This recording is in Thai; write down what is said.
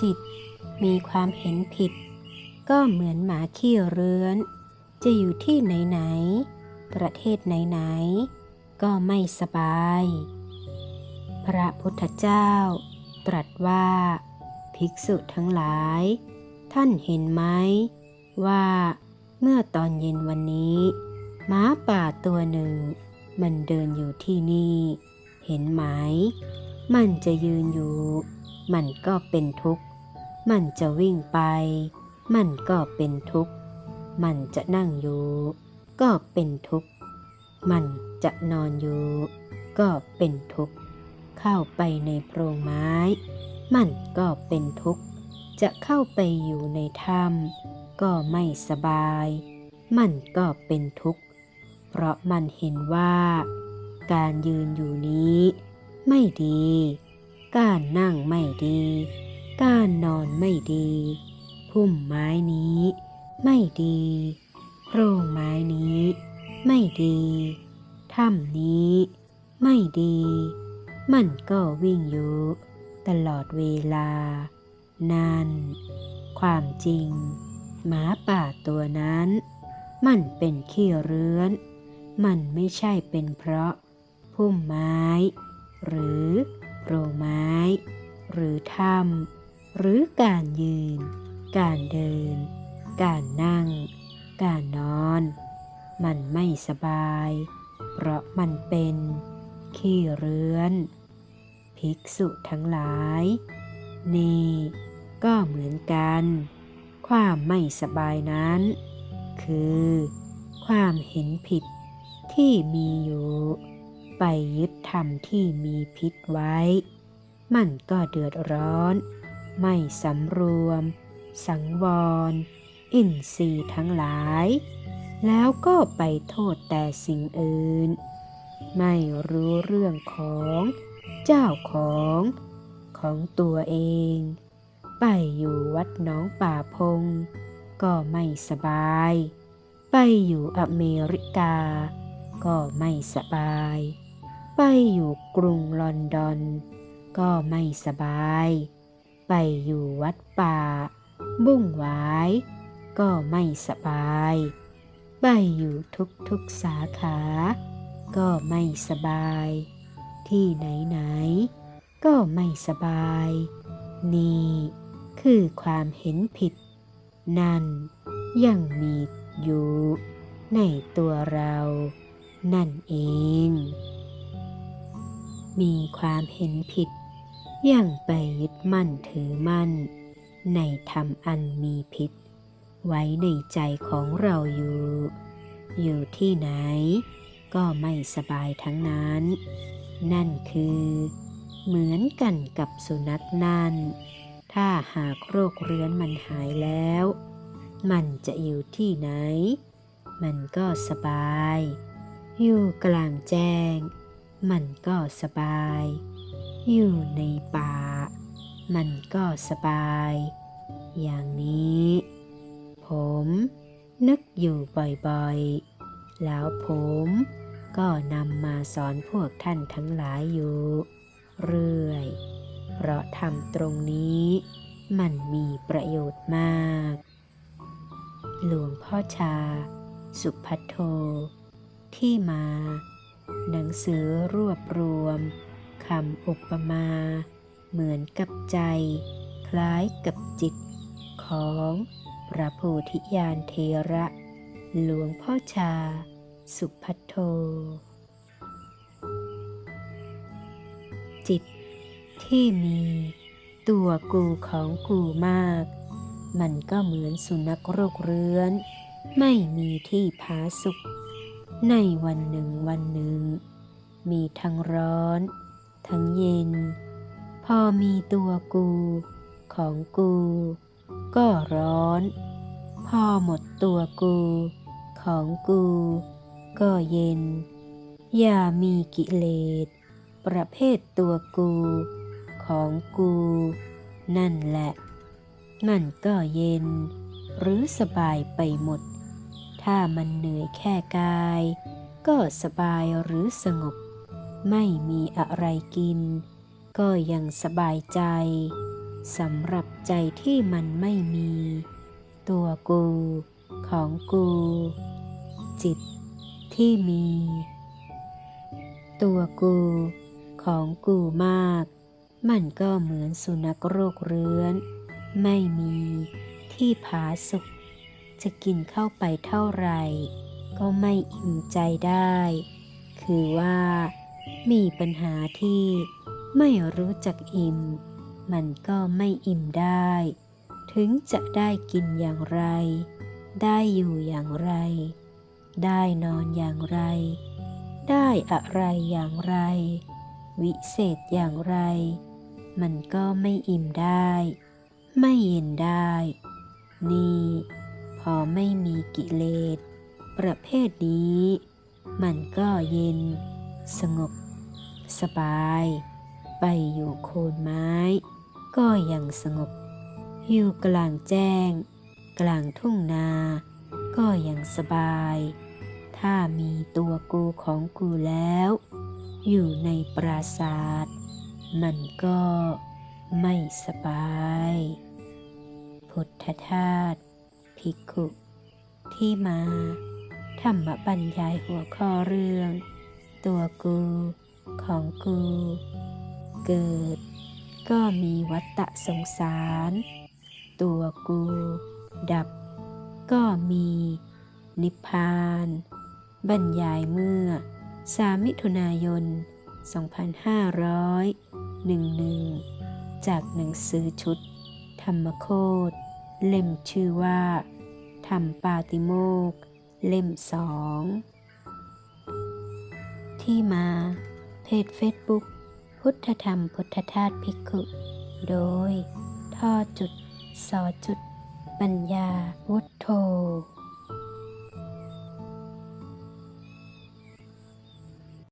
จิต มีความเห็นผิด ก็เหมือนหมาขี้เรื้อน จะอยู่ที่ไหนๆประเทศไหนๆก็ไม่สบาย พระพุทธเจ้า ตรัสว่า ภิกษุทั้งหลาย ท่านเห็นไหมว่าเมื่อตอนเย็นวันนี้หม้าป่าตัวหนึ่ง มันเดินอยู่ที่นี่ เห็นไหม มันจะยืนอยู่ มันก็เป็นทุกข์ มันจะวิ่งไป มันก็เป็นทุกข์ มันจะนั่งอยู่ ก็เป็นทุกข์ มันจะนอนอยู่ ก็เป็นทุกข์ เข้าไปในโพรงไม้ มันก็เป็นทุกข์ จะเข้าไปอยู่ในถ้ำก็ไม่สบาย มันก็เป็นทุกข์ เพราะมันเห็นว่า การยืนอยู่นี้ไม่ดี การนั่งไม่ดี การนอนไม่ดี พุ่มไม้นี้ ไม่ดีโพรงไม้นี้ ไม่ดีถ้ำนี้ ไม่ดี มันก็วิ่งอยู่ ตลอดเวลา นั่น ความจริง หมาป่าตัวนั้น มันเป็นขี้เรื้อน มันไม่ใช่เป็นเพราะพุ่มไม้ หรือ โรงไม้ หรือถ้ำหรือการยืน การเดิน การนั่ง การนอน มันไม่สบาย เพราะมันเป็น ขี้เรื้อน ภิกษุทั้งหลาย นี่ก็เหมือนกัน ความไม่สบายนั้น คือ ความเห็นผิดที่มีอยู่ ไปยึดธรรมที่มีพิษไว้ มันก็เดือดร้อน ไม่สำรวม สังวร อินทรีย์ทั้งหลาย แล้วก็ไปโทษแต่สิ่งอื่น ไม่รู้เรื่องของเจ้าของของตัวเอง ไปอยู่วัดน้องป่าพง ก็ไม่สบาย ไปอยู่อเมริกา ก็ไม่สบาย ไปอยู่กรุงลอนดอน ก็ไม่สบาย ไปอยู่วัดป่า บุ้งหวาย ก็ไม่สบาย ไปอยู่ทุกทุกสาขา ก็ไม่สบาย ที่ไหนไหน ก็ไม่สบาย นี่คือความเห็นผิด นั่นยังมีอยู่ในตัวเรานั่นเอง มีความเห็นผิด ยังไปยึดมั่นถือมั่น ในธรรมอันมีพิษ ไว้ในใจของเราอยู่ อยู่ที่ไหน ก็ไม่สบายทั้งนั้น นั่นคือ เหมือนกันกับสุนัขนั่น ถ้าหากโรคเรื้อนมันหายแล้ว มันจะอยู่ที่ไหน มันก็สบาย อยู่กลางแจ้ง มันก็สบาย อยู่ในป่า มันก็สบาย อย่างนี้ ผมนึกอยู่บ่อยๆ แล้วผมก็นำมาสอนพวกท่านทั้งหลายอยู่ เรื่อย เพราะทำตรงนี้มันมีประโยชน์มาก หลวงพ่อชา สุพัทโท ที่มา หนังสือรวบรวมคำอุปมา เหมือนกับใจ คล้ายกับจิต ของพระโพธิญาณเทระ หลวงพ่อชา สุพัทโท จิตที่มีตัวกูของกูมาก มันก็เหมือนสุนัขโรคเรื้อน ไม่มีที่ผาสุข ในวันหนึ่งวันหนึ่ง มีทั้งร้อน ทั้งเย็น พอมีตัวกู ของกู ก็ร้อน พอหมดตัวกู ของกู ก็เย็น อย่ามีกิเลสประเภทตัวกู ของกู นั่นแหละ มันก็เย็น หรือสบายไปหมด ถ้ามันเหนื่อยแค่กาย ก็สบายหรือสงบ ไม่มีอะไรกิน ก็ยังสบายใจสำหรับใจที่มันไม่มี ตัวกูของกู จิตที่มี ตัวกูของกูมาก มันก็เหมือนสุนัขโรคเรื้อน ไม่มีที่ผาสุก จะกินเข้าไปเท่าไหร่ ก็ไม่อิ่มใจได้ คือว่ามีปัญหาที่ไม่รู้จักอิ่ม มันก็ไม่อิ่มได้ ถึงจะได้กินอย่างไร ได้อยู่อย่างไร ได้นอนอย่างไร ได้อะไรอย่างไร วิเศษอย่างไร มันก็ไม่อิ่มได้ ไม่เย็นได้ นี่ อไม่มีกิเลส ประเภทนี้ มันก็เย็น สงบ สบาย ไปอยู่โคนไม้ ก็ยังสงบ อยู่กลางแจ้ง กลางทุ่งนา ก็ยังสบาย ถ้ามีตัวกูของกูแล้ว อยู่ในปราศาสตร์มันก็ไม่สบาย พุทธทาส ภิกขุที่มา ธรรมบรรยายหัวข้อเรื่อง ตัวกูของกู เกิด ก็มีวัตตะสงสาร ตัวกู ดับ ก็มี นิพพาน บรรยายเมื่อ3มิถุนายน 2511 จากหนังสือชุด ธรรมโคตเล่มชื่อว่า ธรรมปาติโมกข์เล่มสอง ที่มา เพจเฟซบุ๊กพุทธธรรมพุทธทาสภิกขุ โดย ท่อจุด สอจุด ปัญญา วุฒโธ